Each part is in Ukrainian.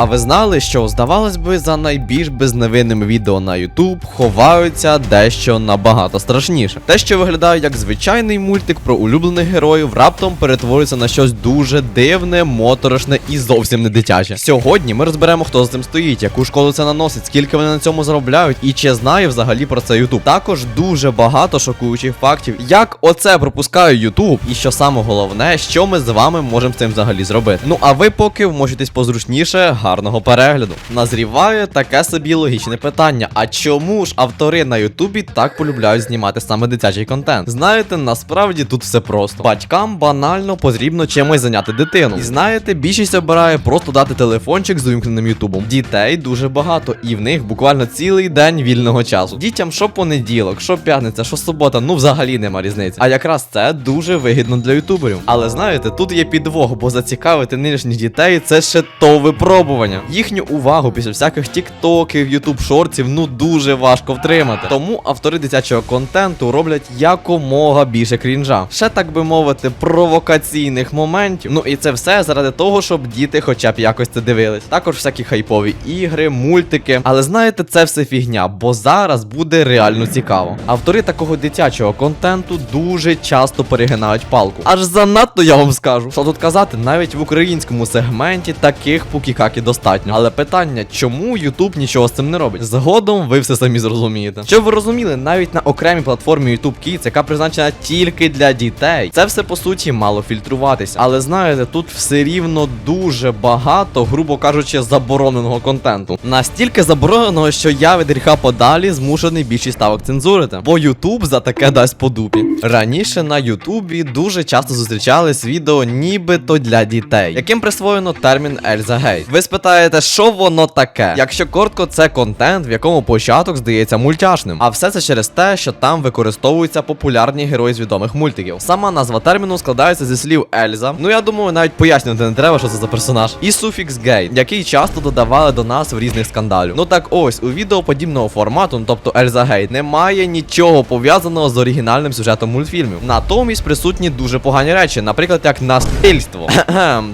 А ви знали, що здавалось би, за найбільш безневинними відео на YouTube ховаються дещо набагато страшніше. Те, що виглядає як звичайний мультик про улюблених героїв, раптом перетворюється на щось дуже дивне, моторошне і зовсім не дитяче. Сьогодні ми розберемо, хто за цим стоїть, яку шкоду це наносить, скільки вони на цьому заробляють, і чи знає взагалі про це YouTube. Також дуже багато шокуючих фактів, як оце пропускає YouTube, і що саме головне, що ми з вами можемо з цим взагалі зробити. Ну а ви поки вмочитесь позручніше, гарного перегляду. Назріває таке собі логічне питання: а чому ж автори на Ютубі так полюбляють знімати саме дитячий контент? Знаєте, насправді тут все просто. Батькам банально потрібно чимось зайняти дитину. І знаєте, більшість обирає просто дати телефончик з увімкненим Ютубом. Дітей дуже багато, і в них буквально цілий день вільного часу. Дітям що понеділок, що п'ятниця, що субота, ну взагалі нема різниці. А якраз це дуже вигідно для ютуберів. Але знаєте, тут є підвох, бо зацікавити нинішніх дітей це ще то випробування. Їхню увагу після всяких тіктоків, ютуб шортів, ну дуже важко втримати. Тому автори дитячого контенту роблять якомога більше крінжа. Ще так би мовити, провокаційних моментів. Ну і це все заради того, щоб діти хоча б якось це дивились. Також всякі хайпові ігри, мультики. Але знаєте, це все фігня, бо зараз буде реально цікаво. Автори такого дитячого контенту дуже часто перегинають палку. Аж занадто я вам скажу. Що тут казати, навіть в українському сегменті таких пукікаки достатньо. Але питання, чому Ютуб нічого з цим не робить? Згодом ви все самі зрозумієте. Щоб ви розуміли, навіть на окремій платформі YouTube Kids, яка призначена тільки для дітей, це все по суті мало фільтруватися. Але знаєте, тут все рівно дуже багато, грубо кажучи, забороненого контенту. Настільки забороненого, що я від гріха подалі змушений більшість ставок цензурити. Бо YouTube за таке дасть по дупі. Раніше на Ютубі дуже часто зустрічались відео нібито для дітей, яким присвоєно термін Ельза Гейт. Ви спитаєте, що воно таке? Якщо коротко, це контент, в якому початок здається мультяшним. А все це через те, що там використовуються популярні герої з відомих мультиків. Сама назва терміну складається зі слів Ельза. Ну я думаю, навіть пояснювати не треба, що це за персонаж. І суфікс гей, який часто додавали до нас в різних скандалів. Ну так ось, у відео подібного формату, ну, тобто Ельза Гейт, немає нічого пов'язаного з оригінальним сюжетом мультфільмів. Натомість присутні дуже погані речі, наприклад, як насильство,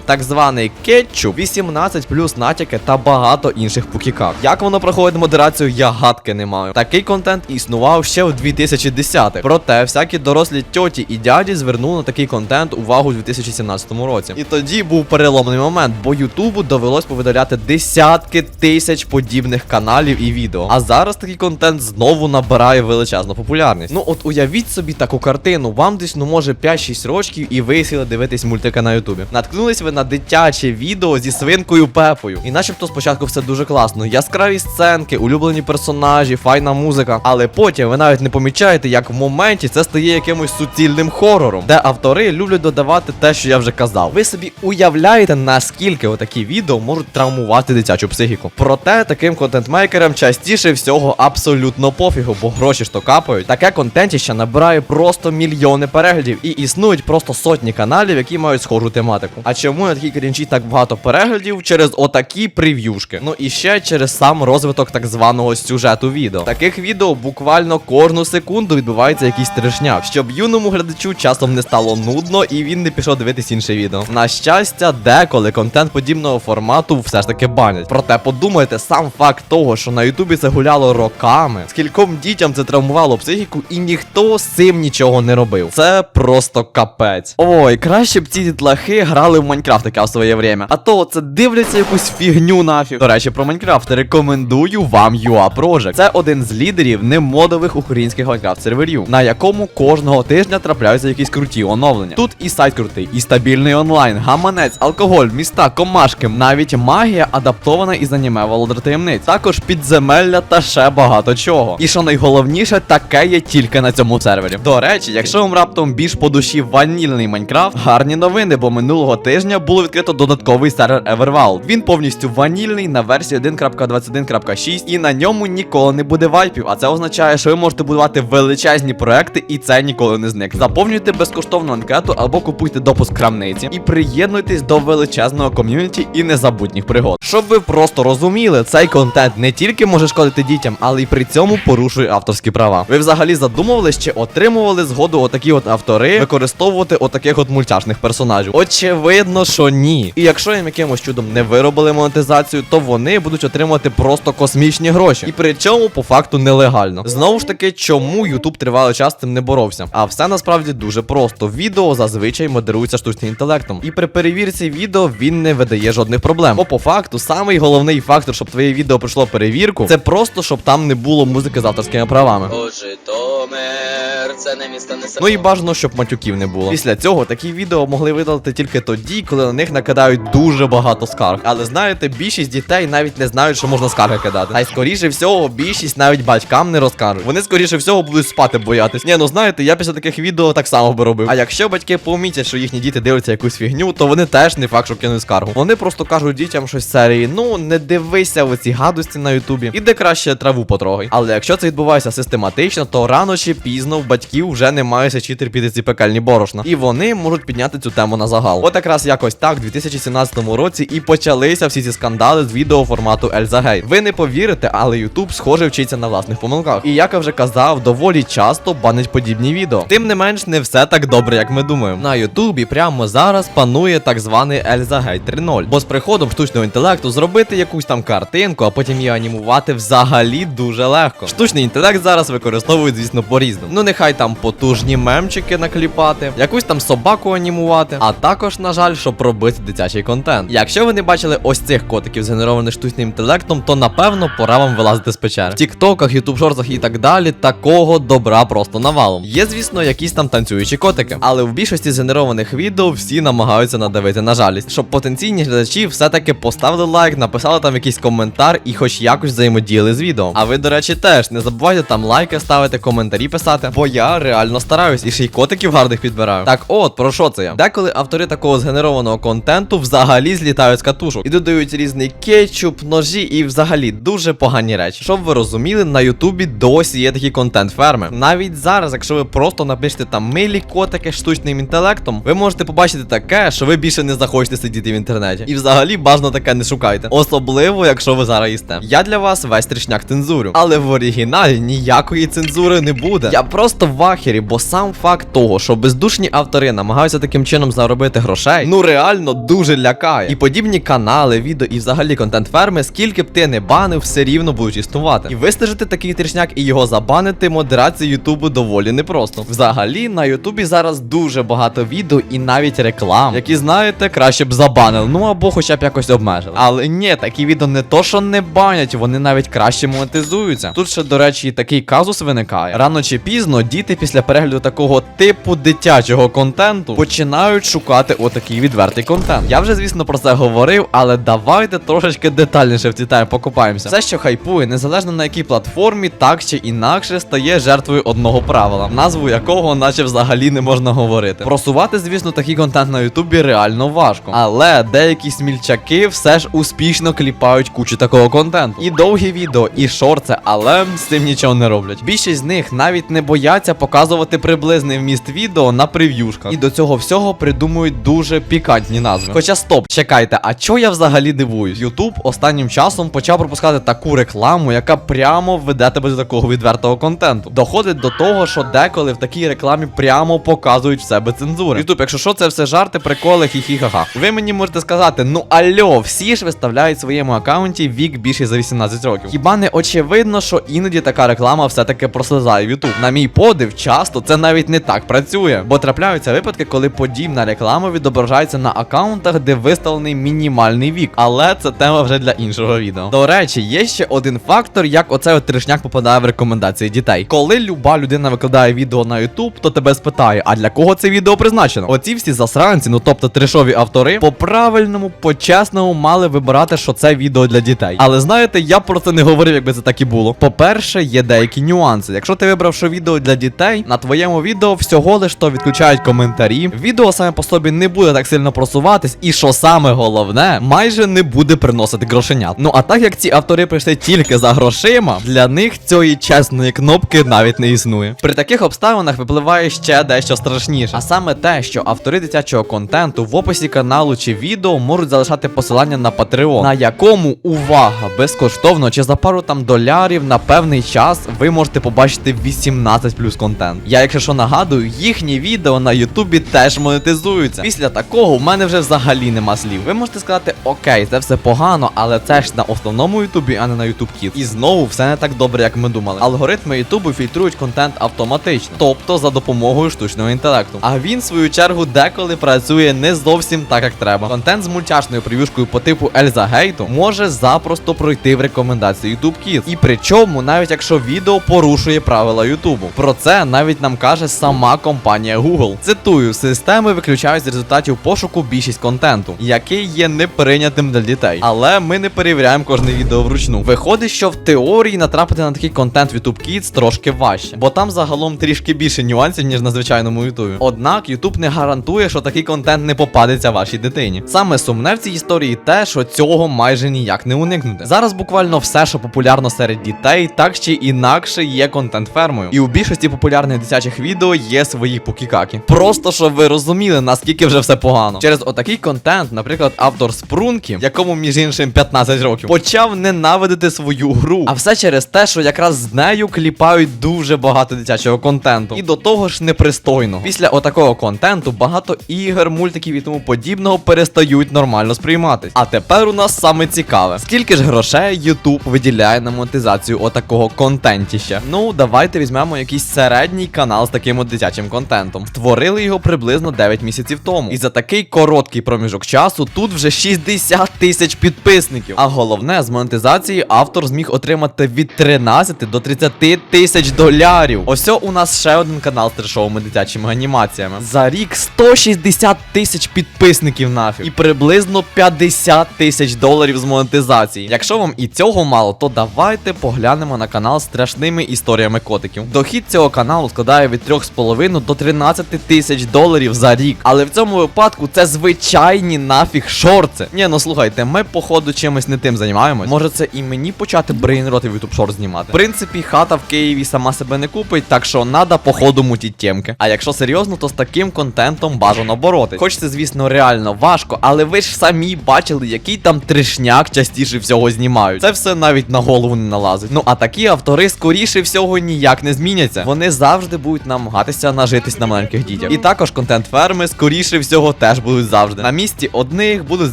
так званий кетчуп, 18 плюс натяки та багато інших пукікак. Як воно проходить модерацію, я гадки не маю. Такий контент існував ще в 2010-х. Проте всякі дорослі тьоті і дяді звернули на такий контент увагу у 2017 році. І тоді був переломний момент, бо Ютубу довелось повидаляти десятки тисяч подібних каналів і відео. А зараз такий контент знову набирає величезну популярність. Ну от уявіть собі таку картину, вам десь ну може 5-6 років і ви сіли дивитись мультика на Ютубі. Наткнулись ви на дитяче відео зі свинкою Пепою. І начебто спочатку все дуже класно. Яскраві сценки, улюблені персонажі, файна музика. Але потім ви навіть не помічаєте, як в моменті це стає якимось суцільним хорором, де автори люблять додавати те, що я вже казав. Ви собі уявляєте, наскільки отакі відео можуть травмувати дитячу психіку. Проте таким контентмейкерам частіше всього абсолютно пофігу, бо гроші ж то капають. Таке контентіще набирає просто мільйони переглядів і існують просто сотні каналів, які мають схожу тематику. А чому на такій крінчі так багато переглядів? Через отакі прев'юшки. Ну і ще через сам розвиток так званого сюжету відео. Таких відео буквально кожну секунду відбувається якийсь трешняк, щоб юному глядачу часом не стало нудно і він не пішов дивитись інше відео. На щастя, деколи контент подібного формату все ж таки банять. Проте подумайте, сам факт того, що на Ютубі це гуляло роками, скільком дітям це травмувало психіку, і ніхто з цим нічого не робив. Це просто капець. Ой, краще б ці дітлахи грали в Майнкрафт таке в своє время. А то це дивляться якусь фігню нафіг. До речі, про Майнкрафт рекомендую вам UA Project. Це один з лідерів немодових українських Майнкрафт серверів, на якому кожного тижня трапляються якісь круті оновлення. Тут і сайт крутий, і стабільний онлайн, гаманець, алкоголь, міста, комашки, навіть магія адаптована із аніме Володар таємниць. Також підземелля та ще багато чого. І що найголовніше, таке є тільки на цьому сервері. До речі, якщо вам раптом більш по душі ванільний Майнкрафт, гарні новини, бо минулого тижня було відкрито додатковий сервер Everwild. Він повністю ванільний на версії 1.21.6 і на ньому ніколи не буде вайпів. А це означає, що ви можете будувати величезні проекти, і це ніколи не зникне. Заповнюйте безкоштовну анкету або купуйте допуск крамниці і приєднуйтесь до величезного ком'юніті і незабутніх пригод. Щоб ви просто розуміли, цей контент не тільки може шкодити дітям, але й при цьому порушує авторські права. Ви взагалі задумувались чи отримували згоду отакі от автори використовувати отаких от мультяшних персонажів? Очевидно, що ні. І якщо їм якимось чудом не виробили виробили монетизацію, то вони будуть отримувати просто космічні гроші. І при цьому по факту нелегально. Знову ж таки, чому YouTube тривалий час з цим не боровся? А все насправді дуже просто. Відео зазвичай модерується штучним інтелектом. І при перевірці відео він не видає жодних проблем. Бо по факту, самий головний фактор, щоб твоє відео пройшло перевірку, це просто щоб там не було музики з авторськими правами. О, Житомир, це не місто не. Ну і бажано, щоб матюків не було. Після цього такі відео могли видалити тільки тоді, коли на них накидають дуже багато скарг. Але знаєте, більшість дітей навіть не знають, що можна скарги кидати. А й скоріше всього, більшість навіть батькам не розкажуть. Вони скоріше всього будуть спати боятись. Ні, ну знаєте, я після таких відео так само би робив. А якщо батьки помітять, що їхні діти дивляться якусь фігню, то вони теж не факт, що кинуть скаргу. Вони просто кажуть дітям щось серії: ну не дивися в ці гадості на Ютубі. Іде краще траву потрогай. Але якщо це відбувається систематично, то рано чи пізно в батьків вже немає сечі терпіти ці пекельні борошна. І вони можуть підняти цю тему на загал. От якраз якось так, в 2017 році і почалися всі ці скандали з відео формату Ельза Гей. Ви не повірите, але Ютуб схоже вчиться на власних помилках. І як я вже казав, доволі часто банить подібні відео. Тим не менш, не все так добре, як ми думаємо. На Ютубі прямо зараз панує так званий Ельза Гей 3.0. Бо з приходом штучного інтелекту зробити якусь там картинку, а потім її анімувати взагалі дуже легко. Штучний інтелект зараз використовують, звісно, по-різному. Ну нехай там потужні мемчики накліпати, якусь там собаку анімувати, а також, на жаль, щоб робити дитячий контент. Якщо ви не бачили ось цих котиків, згенерованих штучним інтелектом, то напевно пора вам вилазити з печери. В тіктоках, ютуб шортах і так далі, такого добра просто навалом. Є, звісно, якісь там танцюючі котики, але в більшості згенерованих відео всі намагаються надавити на жалість, щоб потенційні глядачі все-таки поставили лайк, написали там якийсь коментар і хоч якось взаємодіяли з відео. А ви, до речі, теж не забувайте там лайки ставити, коментарі писати, бо я реально стараюсь і ще й котиків гарних підбираю. Так от, про що це я? Деколи автори такого згенерованого контенту взагалі злітають з катушок і додають різний кетчуп, ножі і взагалі дуже погані речі. Щоб ви розуміли, на Ютубі досі є такі контент-ферми. Навіть зараз, якщо ви просто напишете там милі котики штучним інтелектом, ви можете побачити таке, що ви більше не захочете сидіти в інтернеті. І взагалі бажано таке не шукайте. Особливо, якщо ви зараз їсте. Я для вас весь трішняк цензурю. Але в оригіналі ніякої цензури не буде. Я просто в ахері, бо сам факт того, що бездушні автори намагаються таким чином заробити грошей, ну реально дуже лякає. І подібні канали, відео і взагалі контент ферми, скільки б ти не банив, все рівно будуть існувати. І вистежити такий трішняк і його забанити модерації Ютубу доволі непросто. Взагалі на Ютубі зараз дуже багато відео і навіть реклам, які знаєте, краще б забанили, ну або хоча б якось обмежили. Але ні, такі відео не то, що не банять, вони навіть краще монетизуються. Тут ще, до речі, такий казус виникає. Рано чи пізно діти після перегляду такого типу дитячого контенту починають шукати отакий відвертий контент. Я вже, звісно, про це говорив, але давайте трошечки детальніше в ці теми покупаємося. Все, що хайпує, незалежно на якій платформі, так чи інакше стає жертвою одного правила, назву якого, наче взагалі не можна говорити. Просувати, звісно, такий контент на Ютубі реально важко. Але деякі смільчаки все ж успішно кліпають кучу такого контенту. І довгі відео, і шорти, але з цим нічого не роблять. Більшість з них навіть не бояться показувати приблизний вміст відео на прев'юшках. І до цього всього придумують дуже пікантні назви. Хоча стоп, чекайте, а чого я взагалі дивуюсь? Ютуб останнім часом почав пропускати таку рекламу, яка прямо веде тебе до такого відвертого контенту. Доходить до того, що деколи в такій рекламі прямо показують в себе цензури. Ютуб, якщо що, це все жарти, приколи, хі-хі-ха-ха. Ви мені можете сказати, ну альо, всі ж виставляють в своєму аккаунті вік більше за 18 років. Хіба не очевидно, що іноді така реклама все-таки прослизає в Ютуб? На мій подив, часто це навіть не так працює, бо трапляються випадки, коли подібна реклама відображається на аккаунтах, де виставлений мінімальний вік. Але це тема вже для іншого відео. До речі, є ще один фактор, як оцей тришняк попадає в рекомендації дітей. Коли люба людина викладає відео на YouTube, то тебе спитає, а для кого це відео призначено? Оці всі засранці, ну тобто трешові автори, по правильному, по чесному мали вибирати, що це відео для дітей. Але знаєте, я про це не говорив, якби це так і було. По-перше, є деякі нюанси. Якщо ти вибрав, що відео для дітей, на твоєму відео всього лиш то відключають коментарі. Відео саме по собі не буде так сильно просуватись, і що саме головне, майже не буде приносити грошенят. Ну а так як ці автори прийшли тільки за грошима, для них цієї чесної кнопки навіть не існує. При таких обставинах випливає ще дещо страшніше, а саме те, що автори дитячого контенту в описі каналу чи відео можуть залишати посилання на Patreon, на якому увага безкоштовно чи за пару там долярів на певний час ви можете побачити 18 плюс контент. Я, якщо що нагадую, їхні відео на Ютубі теж монетизуються. Після такого в мене вже взагалі нема слів. Ви можете сказати, окей, це все погано, але це ж на основному Ютубі, а не на Ютуб Kids. І знову все не так добре, як ми думали. Алгоритми Ютубу фільтрують контент автоматично, тобто за допомогою штучного інтелекту. А він, в свою чергу, деколи працює не зовсім так, як треба. Контент з мультяшною прев'юшкою по типу Ельза Гейту може запросто пройти в рекомендації YouTube Kids. І причому, навіть якщо відео порушує правила Ютубу. Про це навіть нам каже сама компанія Google. Цитую, системи виключають з результатів пошуку більшість контенту, який є неприйнятим для дітей. Але ми не перевіряємо кожне відео вручну. Виходить, що в теорії натрапити на такий контент в YouTube Kids трошки важче, бо там загалом трішки більше нюансів, ніж на звичайному Ютубі. Однак YouTube не гарантує, що такий контент не попадеться вашій дитині. Саме сумне в цій історії те, що цього майже ніяк не уникнути. Зараз буквально все, що популярно серед дітей, так чи інакше є контент фермою. І у більшості популярних дитячих відео є свої покікаки. Просто щоб ви розуміли, наскільки вже все погано. Через отакий контент, наприклад, автор Спрункі, якому між іншим 15 років, почав ненавидити свою гру. А все через те, що якраз з нею кліпають дуже багато дитячого контенту. І до того ж непристойного. Після отакого контенту багато ігор, мультиків і тому подібного перестають нормально сприйматись. А тепер у нас саме цікаве. Скільки ж грошей YouTube виділяє на монетизацію отакого контентіща? Ну, давайте візьмемо якийсь середній канал з таким от дитячим контентом. Створили його приблизно 9 місяців тому. І за такий короткий проміжок часу тут вже 60 тисяч підписників. А головне, з монетизації автор зміг отримати від 13 до 30 тисяч долярів. Ось у нас ще один канал з трешовими дитячими анімаціями. За рік 160 тисяч підписників нафіг. І приблизно 50 тисяч доларів з монетизації. Якщо вам і цього мало, то давайте поглянемо на канал з страшними історіями котиків. Дохід цього каналу складає від 3,5 до 13 тисяч доларів за рік. Але в цьому випадку це звичайні нафіг шорти. Ні, ну слухайте, ми походу чимось не тим займаємось. Може це і мені почати брейнроти в YouTube Short знімати. В принципі, хата в Києві сама себе не купить, так що надо походу мутіть темки. А якщо серйозно, то з таким контентом бажано боротись. Хоч це, звісно, реально важко, але ви ж самі бачили, який там трешняк частіше всього знімають. Це все навіть на голову не налазить. Ну а такі автори скоріше всього ніяк не зміняться. Вони завжди будуть намагатися нажитись на маленьких дітях. І також контент ферми, скоріше всього, теж будуть завжди. На місці одних будуть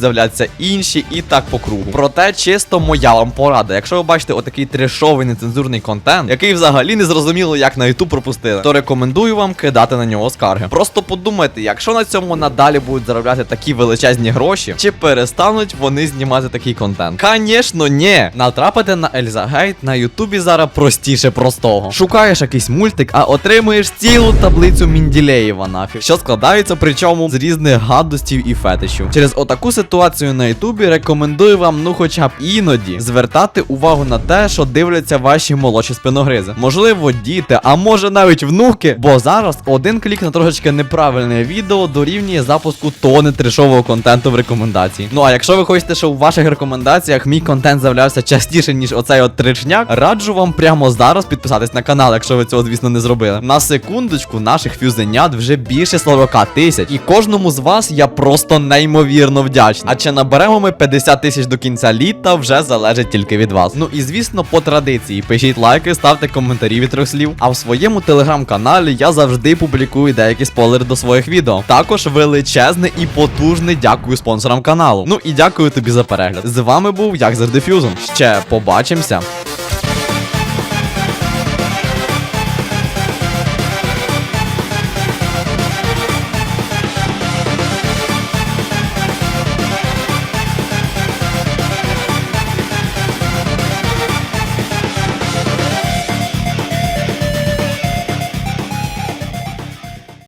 з'являтися інші, і так по кругу. Проте, чисто моя вам порада. Якщо ви бачите отакий трешовий нецензурний контент, який взагалі не зрозуміло, як на YouTube пропустили, то рекомендую вам кидати на нього скарги. Просто подумайте, якщо на цьому надалі будуть заробляти такі величезні гроші, чи перестануть вони знімати такий контент? Звісно, ні. Натрапити на Ельза Гейт на Ютубі зараз простіше простого. Шукаєш якийсь мультик, а отримуєш цілу таблицю Мінділеєва нафіг, що складається причому з різних гадостів і фетишів. Через отаку ситуацію на Ютубі рекомендую вам, ну хоча б іноді, звертати увагу на те, що дивляться ваші молодші спиногризи. Можливо, діти, а може навіть внуки, бо зараз один клік на трошечки неправильне відео дорівнює запуску тони трешового контенту в рекомендації. Ну а якщо ви хочете, щоб у ваших рекомендаціях мій контент з'являвся частіше, ніж оцей от тричняк, раджу вам прямо зараз підписатись на канал, якщо ви цього, звісно, не зробили. На секундочку, наших фюзенят вже більше 40 тисяч. І кожному з вас я просто неймовірно вдячний. А чи наберемо ми 50 тисяч до кінця літа, вже залежить тільки від вас. Ну і звісно, по традиції, пишіть лайки, ставте коментарі від трьох слів. А в своєму телеграм-каналі я завжди публікую деякі спойлери до своїх відео. Також величезне і потужне дякую спонсорам каналу. Ну і дякую тобі за перегляд. З вами був як завжди Фюзом. Ще побачимося.